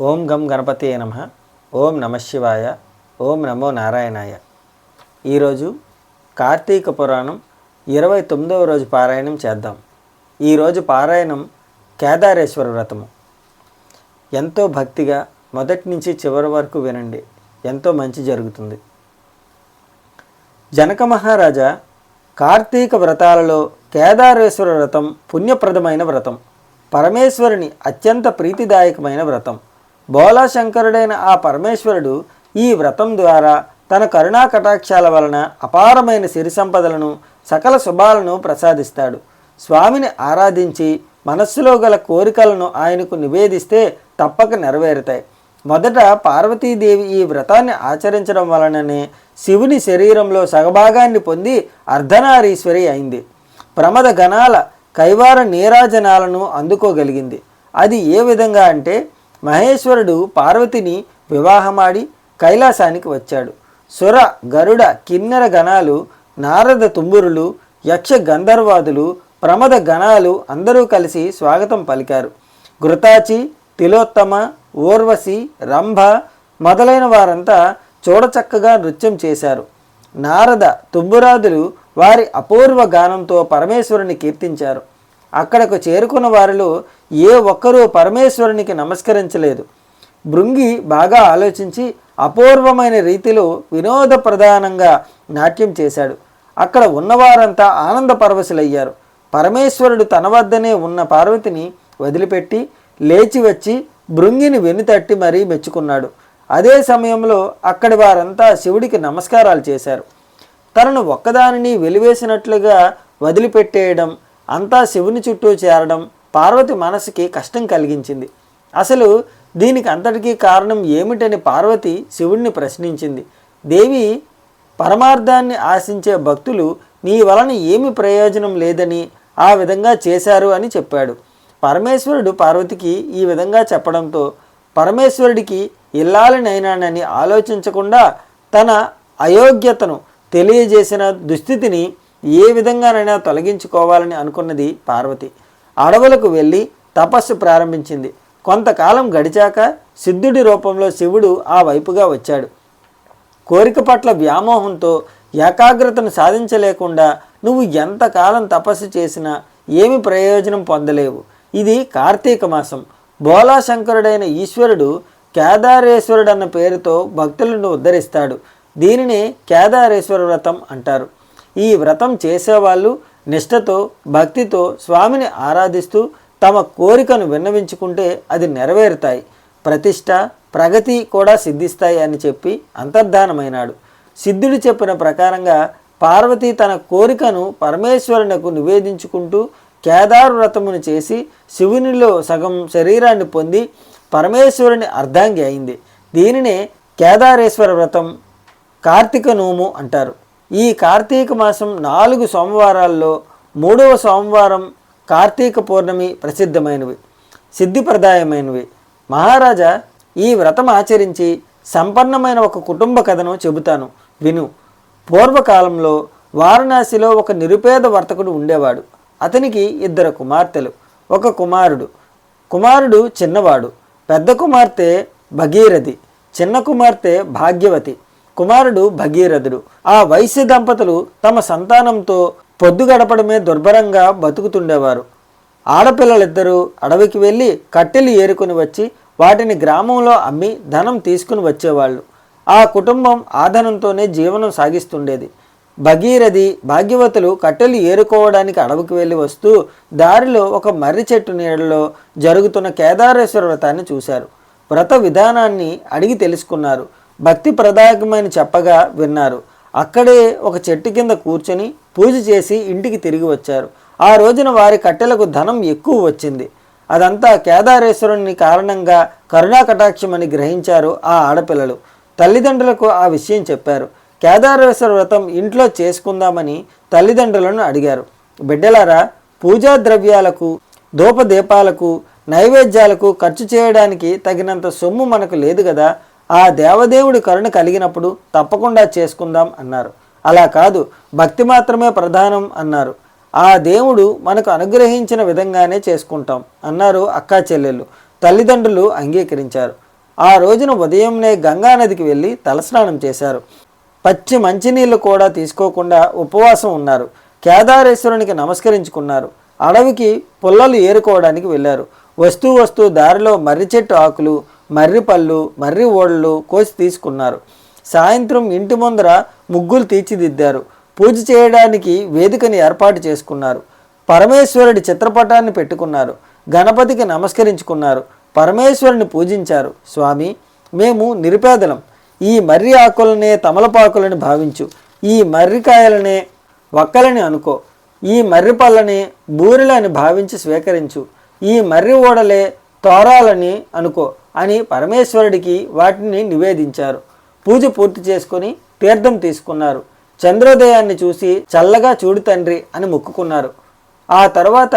ఓం గం గణపతి నమ. ఓం నమ శివాయ. ఓం నమో నారాయణాయ. ఈరోజు కార్తీక పురాణం ఇరవై తొమ్మిదవ రోజు పారాయణం చేద్దాం. ఈరోజు పారాయణం కేదారేశ్వర వ్రతము. ఎంతో భక్తిగా మొదటి నుంచి చివరి వరకు వినండి. ఎంతో మంచి జరుగుతుంది. జనక మహారాజా కార్తీక వ్రతాలలో కేదారేశ్వర వ్రతం పుణ్యప్రదమైన వ్రతం. పరమేశ్వరుని అత్యంత ప్రీతిదాయకమైన వ్రతం. బోలాశంకరుడైన ఆ పరమేశ్వరుడు ఈ వ్రతం ద్వారా తన కరుణా కటాక్షాల వలన అపారమైన సిరి సంపదలను సకల శుభాలను ప్రసాదిస్తాడు. స్వామిని ఆరాధించి మనస్సులో గల కోరికలను ఆయనకు నివేదిస్తే తప్పక నెరవేరుతాయి. మొదట పార్వతీదేవి ఈ వ్రతాన్ని ఆచరించడం వలననే శివుని శరీరంలో సగభాగాన్ని పొంది అర్ధనారీశ్వరి అయింది. ప్రమద గణాల కైవార నీరాజనాలను అందుకోగలిగింది. అది ఏ విధంగా అంటే మహేశ్వరుడు పార్వతిని వివాహమాడి కైలాసానికి వచ్చాడు. సుర గరుడ కిన్నెర గణాలు నారద తుంబురులు యక్ష గంధర్వాదులు ప్రమద గణాలు అందరూ కలిసి స్వాగతం పలికారు. ఘృతాచి తిలోత్తమ ఊర్వశి రంభ మొదలైన వారంతా చూడచక్కగా నృత్యం చేశారు. నారద తుంబురాదులు వారి అపూర్వ గానంతో పరమేశ్వరుని కీర్తించారు. అక్కడకు చేరుకున్న వారిలో ఏ ఒక్కరూ పరమేశ్వరునికి నమస్కరించలేదు. భృంగి బాగా ఆలోచించి అపూర్వమైన రీతిలో వినోద ప్రధానంగా నాట్యం చేశాడు. అక్కడ ఉన్నవారంతా ఆనంద పరవశులయ్యారు. పరమేశ్వరుడు తన వద్దనే ఉన్న పార్వతిని వదిలిపెట్టి లేచి వచ్చి భృంగిని వెనుతట్టి మరీ మెచ్చుకున్నాడు. అదే సమయంలో అక్కడి వారంతా శివుడికి నమస్కారాలు చేశారు. తనను ఒక్కదానిని వెలివేసినట్లుగా వదిలిపెట్టేయడం అంతా శివుని చుట్టూ చేరడం పార్వతి మనసుకి కష్టం కలిగించింది. అసలు దీనికి అంతటికీ కారణం ఏమిటని పార్వతి శివుణ్ణి ప్రశ్నించింది. దేవి పరమార్థాన్ని ఆశించే భక్తులు నీ వలన ఏమి ప్రయోజనం లేదని ఆ విధంగా చేశారు అని చెప్పాడు. పరమేశ్వరుడు పార్వతికి ఈ విధంగా చెప్పడంతో పరమేశ్వరుడికి ఇల్లాలినైనానని ఆలోచించకుండా తన అయోగ్యతను తెలియజేసిన దుస్థితిని ఏ విధంగానైనా తొలగించుకోవాలని అనుకున్నది పార్వతి. అడవులకు వెళ్ళి తపస్సు ప్రారంభించింది. కొంతకాలం గడిచాక సిద్ధుడి రూపంలో శివుడు ఆ వైపుగా వచ్చాడు. కోరిక పట్ల వ్యామోహంతో ఏకాగ్రతను సాధించలేకుండా నువ్వు ఎంతకాలం తపస్సు చేసినా ఏమి ప్రయోజనం పొందలేవు. ఇది కార్తీక మాసం. బోలాశంకరుడైన ఈశ్వరుడు కేదారేశ్వరుడు అన్న పేరుతో భక్తులను ఉద్ధరిస్తాడు. దీనినే కేదారేశ్వర వ్రతం అంటారు. ఈ వ్రతం చేసేవాళ్ళు నిష్ఠతో భక్తితో స్వామిని ఆరాధిస్తూ తమ కోరికను విన్నవించుకుంటే అది నెరవేరుతాయి. ప్రతిష్ట ప్రగతి కూడా సిద్ధిస్తాయి అని చెప్పి అంతర్ధానమైనాడు. సిద్ధుడు చెప్పిన ప్రకారంగా పార్వతి తన కోరికను పరమేశ్వరునకు నివేదించుకుంటూ కేదారు వ్రతమును చేసి శివునిలో సగం శరీరాన్ని పొంది పరమేశ్వరుని అర్ధాంగి అయింది. దీనినే కేదారేశ్వర వ్రతం కార్తీక నోము అంటారు. ఈ కార్తీక మాసం నాలుగు సోమవారాల్లో మూడవ సోమవారం కార్తీక పౌర్ణమి ప్రసిద్ధమైనవి సిద్ధిప్రదాయమైనవి మహారాజా ఈ వ్రతం ఆచరించి సంపన్నమైన ఒక కుటుంబ కథను చెబుతాను విను. పూర్వకాలంలో వారణాసిలో ఒక నిరుపేద వర్తకుడు ఉండేవాడు. అతనికి ఇద్దరు కుమార్తెలు ఒక కుమారుడు. కుమారుడు చిన్నవాడు పెద్ద కుమార్తె భగీరథి చిన్న కుమార్తె భాగ్యవతి. కుమారుడు భగీరథుడు. ఆ వైశ్య దంపతులు తమ సంతానంతో పొద్దు గడపడమే దుర్భరంగా బతుకుతుండేవారు. ఆడపిల్లలిద్దరూ అడవికి వెళ్ళి కట్టెలు ఏరుకుని వచ్చి వాటిని గ్రామంలో అమ్మి ధనం తీసుకుని వచ్చేవాళ్ళు. ఆ కుటుంబం ఆధనంతోనే జీవనం సాగిస్తుండేది. భగీరథి భాగ్యవతులు కట్టెలు ఏరుకోవడానికి అడవికి వెళ్ళి వస్తూ దారిలో ఒక మర్రి చెట్టు నీడలో జరుగుతున్న కేదారేశ్వర వ్రతాన్ని చూశారు. వ్రత విధానాన్ని అడిగి తెలుసుకున్నారు. భక్తి ప్రదాయకమని చెప్పగా విన్నారు. అక్కడే ఒక చెట్టు కింద కూర్చొని పూజ చేసి ఇంటికి తిరిగి వచ్చారు. ఆ రోజున వారి కట్టెలకు ధనం ఎక్కువ వచ్చింది. అదంతా కేదారేశ్వరుని కారణంగా కరుణా కటాక్షమని గ్రహించారు ఆ ఆడపిల్లలు. తల్లిదండ్రులకు ఆ విషయం చెప్పారు. కేదారేశ్వర వ్రతం ఇంట్లో చేసుకుందామని తల్లిదండ్రులను అడిగారు. బిడ్డలారా పూజా ద్రవ్యాలకు ధూపదీపాలకు నైవేద్యాలకు ఖర్చు చేయడానికి తగినంత సొమ్ము మనకు లేదు కదా. ఆ దేవదేవుడి కరుణ కలిగినప్పుడు తప్పకుండా చేసుకుందాం అన్నారు. అలా కాదు భక్తి మాత్రమే ప్రధానం అన్నారు. ఆ దేవుడు మనకు అనుగ్రహించిన విధంగానే చేసుకుంటాం అన్నారు అక్కా చెల్లెళ్ళు. తల్లిదండ్రులు అంగీకరించారు. ఆ రోజున ఉదయంనే గంగానదికి వెళ్ళి తలస్నానం చేశారు. పచ్చి మంచినీళ్ళు కూడా తీసుకోకుండా ఉపవాసం ఉన్నారు. కేదారేశ్వరునికి నమస్కరించుకున్నారు. అడవికి పుల్లలు ఏరుకోవడానికి వెళ్ళారు. వస్తూ వస్తూ దారిలో మర్రి చెట్టు ఆకులు మర్రి పళ్ళు మర్రి ఓడలు కోసి తీసుకున్నారు. సాయంత్రం ఇంటి ముందర ముగ్గులు తీర్చిదిద్దారు. పూజ చేయడానికి వేదికని ఏర్పాటు చేసుకున్నారు. పరమేశ్వరుడి చిత్రపటాన్ని పెట్టుకున్నారు. గణపతికి నమస్కరించుకున్నారు. పరమేశ్వరుని పూజించారు. స్వామి మేము నిరుపేదలం. ఈ మర్రి ఆకులనే తమలపాకులని భావించు. ఈ మర్రికాయలనే వక్కలని అనుకో. ఈ మర్రి పళ్ళని బూరెలని భావించి స్వీకరించు. ఈ మర్రి ఓడలే తోరాలని అనుకో అని పరమేశ్వరుడికి వాటిని నివేదించారు. పూజ పూర్తి చేసుకొని తీర్థం తీసుకున్నారు. చంద్రోదయాన్ని చూసి చల్లగా చూడు తండ్రి అని మొక్కుకున్నారు. ఆ తర్వాత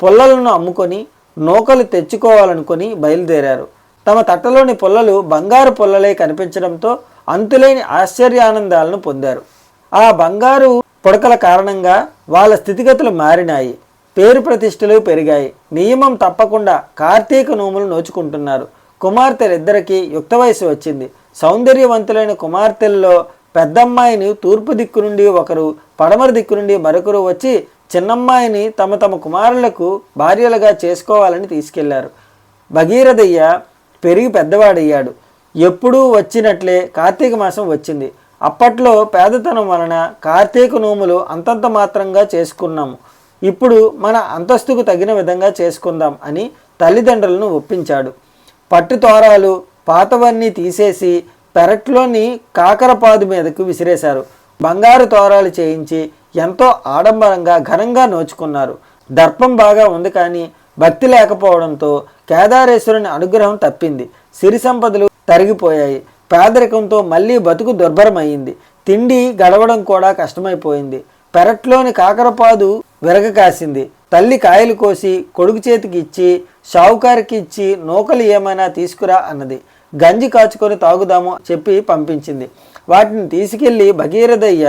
పుల్లలను అమ్ముకొని నూకలు తెచ్చుకోవాలనుకుని బయలుదేరారు. తమ తట్టలోని పుల్లలు బంగారు పుల్లలే కనిపించడంతో అంతులేని ఆశ్చర్యానందాలను పొందారు. ఆ బంగారు పుడకల కారణంగా వాళ్ళ స్థితిగతులు మారినాయి. పేరు ప్రతిష్టలు పెరిగాయి. నియమం తప్పకుండా కార్తీక నోములు నోచుకుంటున్నారు. కుమార్తెలిద్దరికీ యుక్త వయసు వచ్చింది. సౌందర్యవంతులైన కుమార్తెల్లో పెద్దమ్మాయిని తూర్పు దిక్కు నుండి ఒకరు పడమర దిక్కు నుండి మరొకరు వచ్చి చిన్నమ్మాయిని తమ తమ కుమారులకు భార్యలుగా చేసుకోవాలని తీసుకెళ్ళారు. భగీరథయ్య పెరిగి పెద్దవాడయ్యాడు. ఎప్పుడూ వచ్చినట్లే కార్తీక మాసం వచ్చింది. అప్పట్లో పేదతనం వలన కార్తీక నోములు అంతంత మాత్రంగా చేసుకున్నాము. ఇప్పుడు మన అంతస్తుకు తగిన విధంగా చేసుకుందాం అని తల్లిదండ్రులను ఒప్పించాడు. పట్టు తోరాలు పాతవన్నీ తీసేసి పెరట్లోని కాకరపాదు మీదకు విసిరేశారు. బంగారు తోరాలు చేయించి ఎంతో ఆడంబరంగా ఘనంగా నోచుకున్నారు. దర్పం బాగా ఉంది కానీ భక్తి లేకపోవడంతో కేదారేశ్వరుని అనుగ్రహం తప్పింది. సిరి సంపదలు తరిగిపోయాయి. పేదరికంతో మళ్ళీ బతుకు దుర్భరమయ్యింది. తిండి గడవడం కూడా కష్టమైపోయింది. పెరట్లోని కాకరపాదు విరగ కాసింది. తల్లి కాయలు కోసి కొడుకు చేతికి ఇచ్చి షావుకారికి ఇచ్చి నూకలు ఏమైనా తీసుకురా అన్నది. గంజి కాచుకొని తాగుదాము చెప్పి పంపించింది. వాటిని తీసుకెళ్ళి భగీరథయ్య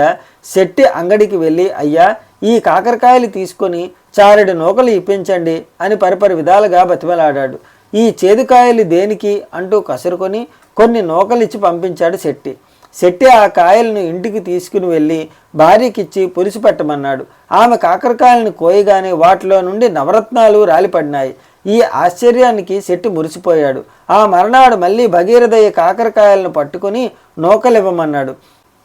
శెట్టి అంగడికి వెళ్ళి అయ్యా ఈ కాకరకాయలు తీసుకొని చారెడు నూకలు ఇప్పించండి అని పరిపరి విధాలుగా బతిమలాడాడు. ఈ చేదుకాయలు దేనికి అంటూ కసురుకొని కొన్ని నూకలిచ్చి పంపించాడు శెట్టి. శెట్టి ఆ కాయలను ఇంటికి తీసుకుని వెళ్ళి భార్యకిచ్చి పులుసు పెట్టమన్నాడు. ఆమె కాకరకాయలను కోయగానే వాటిలో నుండి నవరత్నాలు రాలిపడినాయి. ఈ ఆశ్చర్యానికి శెట్టి మురిసిపోయాడు. ఆ మర్నాడు మళ్ళీ భగీరథయ్య కాకరకాయలను పట్టుకుని నూకలివ్వమన్నాడు.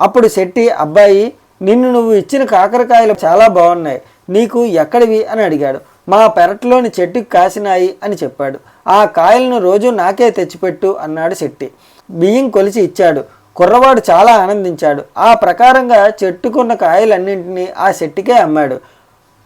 అప్పుడు శెట్టి అబ్బాయి నిన్ను నువ్వు ఇచ్చిన కాకరకాయలు చాలా బాగున్నాయి. నీకు ఎక్కడివి? అని అడిగాడు. మా పెరట్లోని చెట్టుకి కాసినాయి అని చెప్పాడు. ఆ కాయలను రోజు నాకే తెచ్చిపెట్టు అన్నాడు శెట్టి. బియ్యం కొలిచి ఇచ్చాడు. కుర్రవాడు చాలా ఆనందించాడు. ఆ ప్రకారంగా చెట్టుకున్న కాయలన్నింటినీ ఆ చెట్టుకే అమ్మాడు.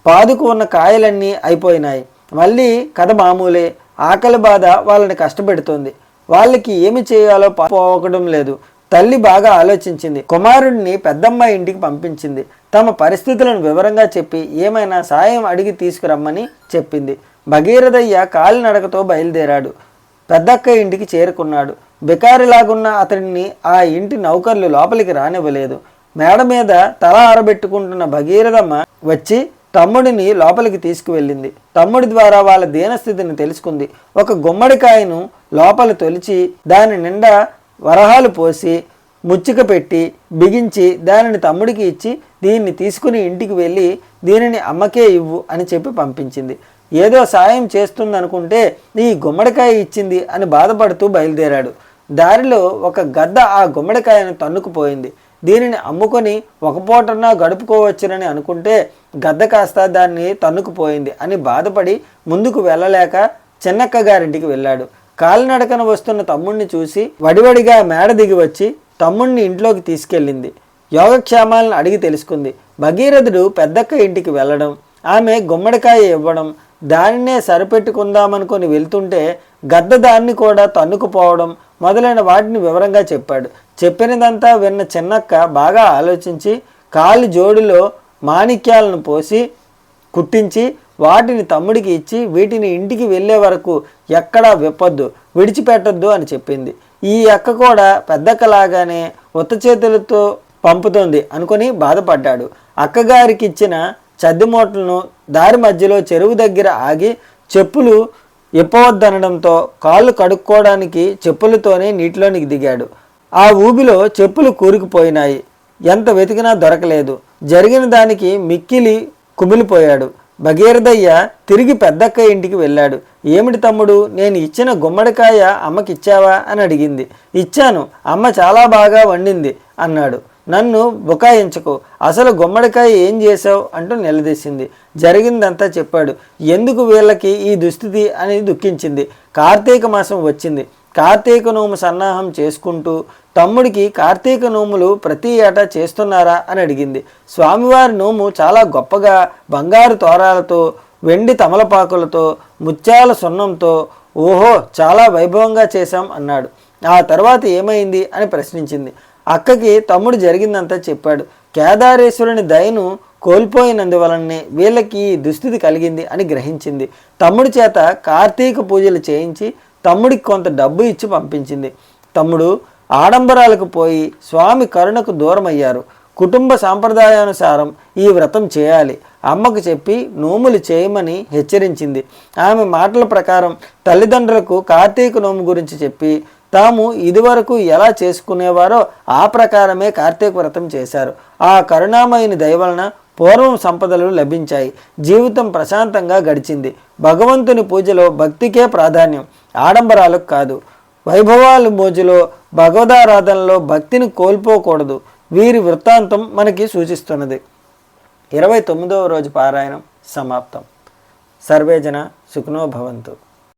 పాదుకు ఉన్న కాయలన్నీ అయిపోయినాయి. మళ్ళీ కథ మామూలే. ఆకలి బాధ వాళ్ళని కష్టపెడుతుంది. వాళ్ళకి ఏమి చేయాలో పా- పోవడం లేదు. తల్లి బాగా ఆలోచించింది. కుమారుడిని పెద్దమ్మాయి ఇంటికి పంపించింది. తమ పరిస్థితులను వివరంగా చెప్పి ఏమైనా సాయం అడిగి తీసుకురమ్మని చెప్పింది. భగీరథయ్య కాలినడకతో బయలుదేరాడు. పెద్దక్క ఇంటికి చేరుకున్నాడు. బికారిలాగున్న అతడిని ఆ ఇంటి నౌకర్లు లోపలికి రానివ్వలేదు. మేడ మీద తల ఆరబెట్టుకుంటున్న భగీరథమ్మ వచ్చి తమ్ముడిని లోపలికి తీసుకువెళ్ళింది. తమ్ముడి ద్వారా వాళ్ళ దీనస్థితిని తెలుసుకుంది. ఒక గుమ్మడికాయను లోపల తొలిచి దాని నిండా వరహాలు పోసి ముచ్చిక పెట్టి బిగించి దానిని తమ్ముడికి ఇచ్చి దీన్ని తీసుకుని ఇంటికి వెళ్ళి దీనిని అమ్మకే ఇవ్వు అని చెప్పి పంపించింది. ఏదో సాయం చేస్తుందనుకుంటే ఈ గుమ్మడికాయ ఇచ్చింది అని బాధపడుతూ బయలుదేరాడు. దారిలో ఒక గద్ద ఆ గుమ్మడికాయను తన్నుకుపోయింది. దీనిని అమ్ముకొని ఒక పూటన్నా గడుపుకోవచ్చునని అనుకుంటే గద్ద కాస్త దాన్ని తన్నుకుపోయింది అని బాధపడి ముందుకు వెళ్ళలేక చిన్నక్క గారింటికి వెళ్ళాడు. కాలినడకన వస్తున్న తమ్ముణ్ణి చూసి వడివడిగా మేడ దిగి వచ్చి తమ్ముణ్ణి ఇంట్లోకి తీసుకెళ్ళింది. యోగక్షేమాలను అడిగి తెలుసుకుంది. భగీరథుడు పెద్దక్క ఇంటికి వెళ్ళడం ఆమె గుమ్మడికాయ ఇవ్వడం దానినే సరిపెట్టుకుందామనుకొని వెళ్తుంటే గద్ద దాన్ని కూడా తన్నుకుపోవడం మొదలైన వాటిని వివరంగా చెప్పాడు. చెప్పినదంతా విన్న చిన్నక్క బాగా ఆలోచించి కాలి జోడిలో మాణిక్యాలను పోసి కుట్టించి వాటిని తమ్ముడికి ఇచ్చి వీటిని ఇంటికి వెళ్ళే వరకు ఎక్కడా విప్పొద్దు విడిచిపెట్టొద్దు అని చెప్పింది. ఈ అక్క కూడా పెద్దక్కలాగానే ఉత్త చేతులతో పంపుతోంది అనుకొని బాధపడ్డాడు. అక్కగారికి ఇచ్చిన మూటలను దారి మధ్యలో చెరువు దగ్గర ఆగి చెప్పులు ఇప్పవద్దనడంతో కాళ్ళు కడుక్కోవడానికి చెప్పులతోనే నీటిలోనికి దిగాడు. ఆ ఊబిలో చెప్పులు కూరుకుపోయినాయి. ఎంత వెతికినా దొరకలేదు. జరిగిన దానికి మిక్కిలి కుమిలిపోయాడు. భగీరథయ్య తిరిగి పెద్దక్క ఇంటికి వెళ్ళాడు. ఏమిటి తమ్ముడు నేను ఇచ్చిన గుమ్మడికాయ అమ్మకిచ్చావా? అని అడిగింది. ఇచ్చాను. అమ్మ చాలా బాగా వండింది అన్నాడు. నన్ను బుకాయించకు. అసలు గుమ్మడికాయ ఏం చేశావు అంటూ నిలదీసింది. జరిగిందంతా చెప్పాడు. ఎందుకు వీళ్ళకి ఈ దుస్థితి అని దుఃఖించింది. కార్తీక మాసం వచ్చింది. కార్తీక నోము సన్నాహం చేసుకుంటూ తమ్ముడికి కార్తీక నోములు ప్రతి ఏటా చేస్తున్నారా అని అడిగింది. స్వామివారి నోము చాలా గొప్పగా బంగారు తోరాలతో వెండి తమలపాకులతో ముత్యాల సున్నంతో ఓహో చాలా వైభవంగా చేశాం అన్నాడు. ఆ తర్వాత ఏమైంది అని ప్రశ్నించింది. అక్కకి తమ్ముడు జరిగిందంతా చెప్పాడు. కేదారేశ్వరుని దయను కోల్పోయినందువలనే వీళ్ళకి ఈ దుస్థితి కలిగింది అని గ్రహించింది. తమ్ముడి చేత కార్తీక పూజలు చేయించి తమ్ముడికి కొంత డబ్బు ఇచ్చి పంపించింది. తమ్ముడు ఆడంబరాలకు పోయి స్వామి కరుణకు దూరమయ్యారు. కుటుంబ సాంప్రదాయానుసారం ఈ వ్రతం చేయాలి. అమ్మకు చెప్పి నోములు చేయమని హెచ్చరించింది. ఆమె మాటల ప్రకారం తల్లిదండ్రులకు కార్తీక నోము గురించి చెప్పి తాము ఇదివరకు ఎలా చేసుకునేవారో ఆ ప్రకారమే కార్తీక వ్రతం చేశారు. ఆ కరుణామయుని దయవలన పూర్వం సంపదలు లభించాయి. జీవితం ప్రశాంతంగా గడిచింది. భగవంతుని పూజలో భక్తికే ప్రాధాన్యం. ఆడంబరాలకు కాదు. వైభవాల పూజలో భగవదారాధనలో భక్తిని కోల్పోకూడదు. వీరి వృత్తాంతం మనకి సూచిస్తున్నది. ఇరవై తొమ్మిదవ రోజు పారాయణం సమాప్తం. సర్వేజన సుఖనోభవంతు